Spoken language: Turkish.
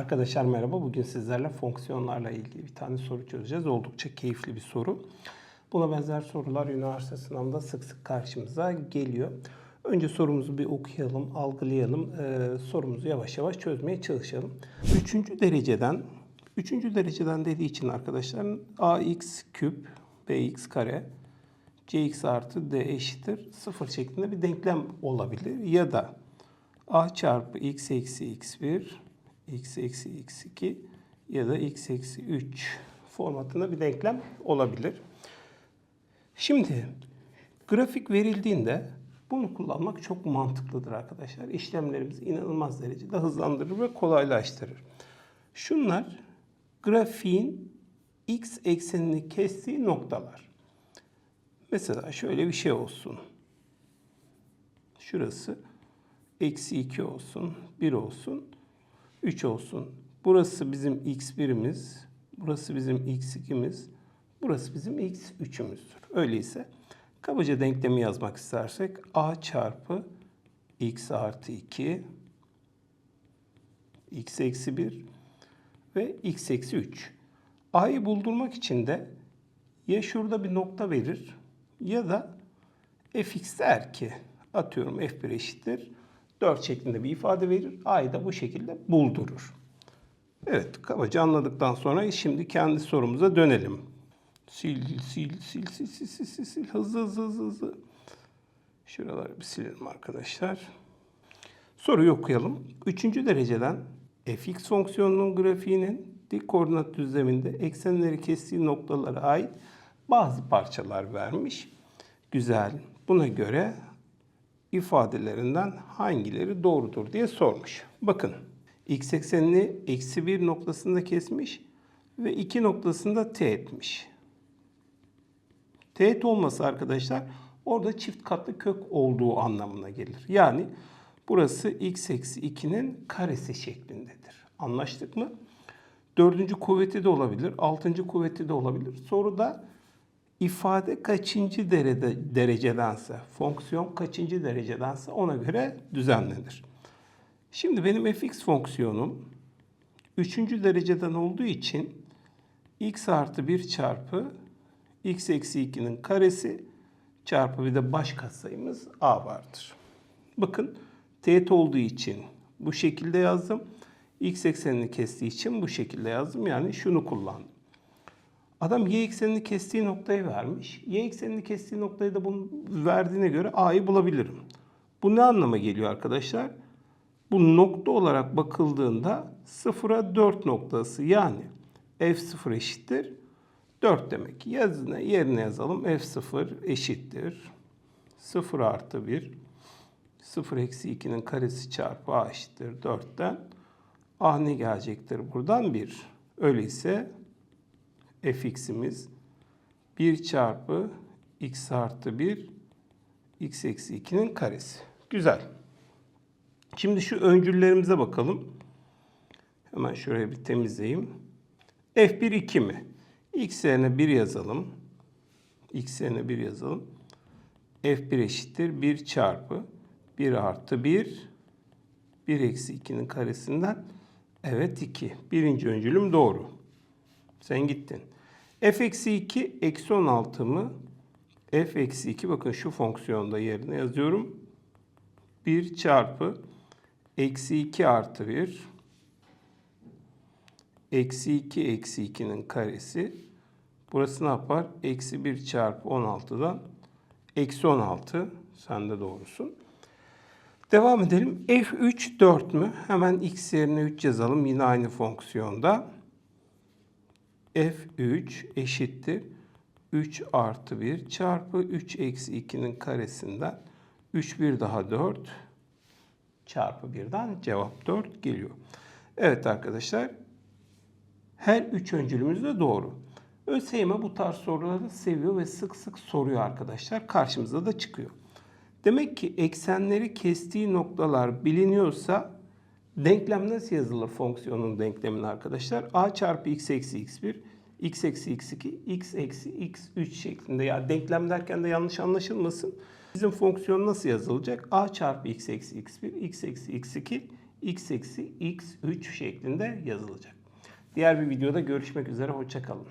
Arkadaşlar merhaba. Bugün sizlerle fonksiyonlarla ilgili bir tane soru çözeceğiz. Oldukça keyifli bir soru. Buna benzer sorular üniversite sınavında sık sık karşımıza geliyor. Önce sorumuzu bir okuyalım, algılayalım. Ee, sorumuzu yavaş yavaş çözmeye çalışalım. Üçüncü dereceden, üçüncü dereceden dediği için arkadaşlar ax küp bx kare cx artı d eşittir 0 şeklinde bir denklem olabilir. Ya da a çarpı x eksi x1 x eksi x2 ya da x eksi 3 formatında bir denklem olabilir. Şimdi grafik verildiğinde bunu kullanmak çok mantıklıdır arkadaşlar. İşlemlerimizi inanılmaz derecede hızlandırır ve kolaylaştırır. Şunlar grafiğin x eksenini kestiği noktalar. Mesela şöyle bir şey olsun. Şurası eksi 2 olsun, 1 olsun, 3 olsun. Burası bizim x1'imiz, burası bizim x2'miz, burası bizim x3'ümüzdür. Öyleyse kabaca denklemi yazmak istersek a çarpı x artı 2 x eksi 1 ve x eksi 3. a'yı buldurmak için de ya şurada bir nokta verir ya da fx der ki atıyorum f1 eşittir 4 şeklinde bir ifade verir. A'yı da bu şekilde buldurur. Evet, kabaca anladıktan sonra şimdi kendi sorumuza dönelim. Sil, sil, sil, sil, sil, sil, sil, sil. Hızlı, hızlı, hızlı, hızlı. Şuraları bir silelim arkadaşlar. Soruyu okuyalım. Üçüncü dereceden fx fonksiyonunun grafiğinin dik koordinat düzleminde eksenleri kestiği noktalara ait bazı parçalar vermiş. Güzel. Buna göre ifadelerinden hangileri doğrudur diye sormuş. Bakın x eksenini eksi 1 noktasında kesmiş ve 2 noktasında teğetmiş. Teğet olması arkadaşlar orada çift katlı kök olduğu anlamına gelir. Yani burası x eksi 2'nin karesi şeklindedir. Anlaştık mı? Dördüncü kuvveti de olabilir, altıncı kuvveti de olabilir. Soruda ifade kaçıncı derede, derecedense, fonksiyon kaçıncı derecedense ona göre düzenlenir. Şimdi benim fx fonksiyonum 3. dereceden olduğu için x artı 1 çarpı x eksi 2'nin karesi çarpı bir de baş katsayımız a vardır. Bakın teğet olduğu için bu şekilde yazdım. x eksenini kestiği için bu şekilde yazdım. Yani şunu kullandım. Adam y eksenini kestiği noktayı vermiş. Y eksenini kestiği noktayı da bunu verdiğine göre a'yı bulabilirim. Bu ne anlama geliyor arkadaşlar? Bu nokta olarak bakıldığında 0'a 4 noktası yani f0 eşittir 4 demek. Yazına, yerine yazalım. f0 eşittir 0 artı 1 0 eksi 2'nin karesi çarpı a eşittir 4'ten a ne gelecektir buradan 1. Öyleyse fx'imiz 1 çarpı x artı 1 x eksi 2'nin karesi. Güzel. Şimdi şu öncüllerimize bakalım. Hemen şuraya bir temizleyeyim. f1 2 mi? x yerine 1 yazalım. x yerine 1 yazalım. f1 eşittir 1 çarpı 1 artı 1 1 eksi 2'nin karesinden evet 2. Birinci öncülüm doğru. Sen gittin. f eksi 2 eksi 16 mı? f eksi 2 bakın şu fonksiyonda yerine yazıyorum. 1 çarpı eksi 2 artı 1 eksi 2 eksi 2'nin karesi. Burası ne yapar? Eksi 1 çarpı 16'dan eksi 16. Sen de doğrusun. Devam edelim. f3 4 mü? Hemen x yerine 3 yazalım. Yine aynı fonksiyonda f3 eşittir 3 artı 1 çarpı 3 eksi 2'nin karesinden 3 bir daha 4 çarpı 1'den cevap 4 geliyor. Evet arkadaşlar her üç öncülümüz de doğru. ÖSYM bu tarz soruları seviyor ve sık sık soruyor arkadaşlar. Karşımıza da çıkıyor. Demek ki eksenleri kestiği noktalar biliniyorsa Denklem nasıl yazılır fonksiyonun denklemini arkadaşlar? a çarpı x eksi x1, x eksi x2, x eksi x3 şeklinde. Ya yani denklem derken de yanlış anlaşılmasın. Bizim fonksiyon nasıl yazılacak? a çarpı x eksi x1, x eksi x2, x eksi x3 şeklinde yazılacak. Diğer bir videoda görüşmek üzere. Hoşçakalın.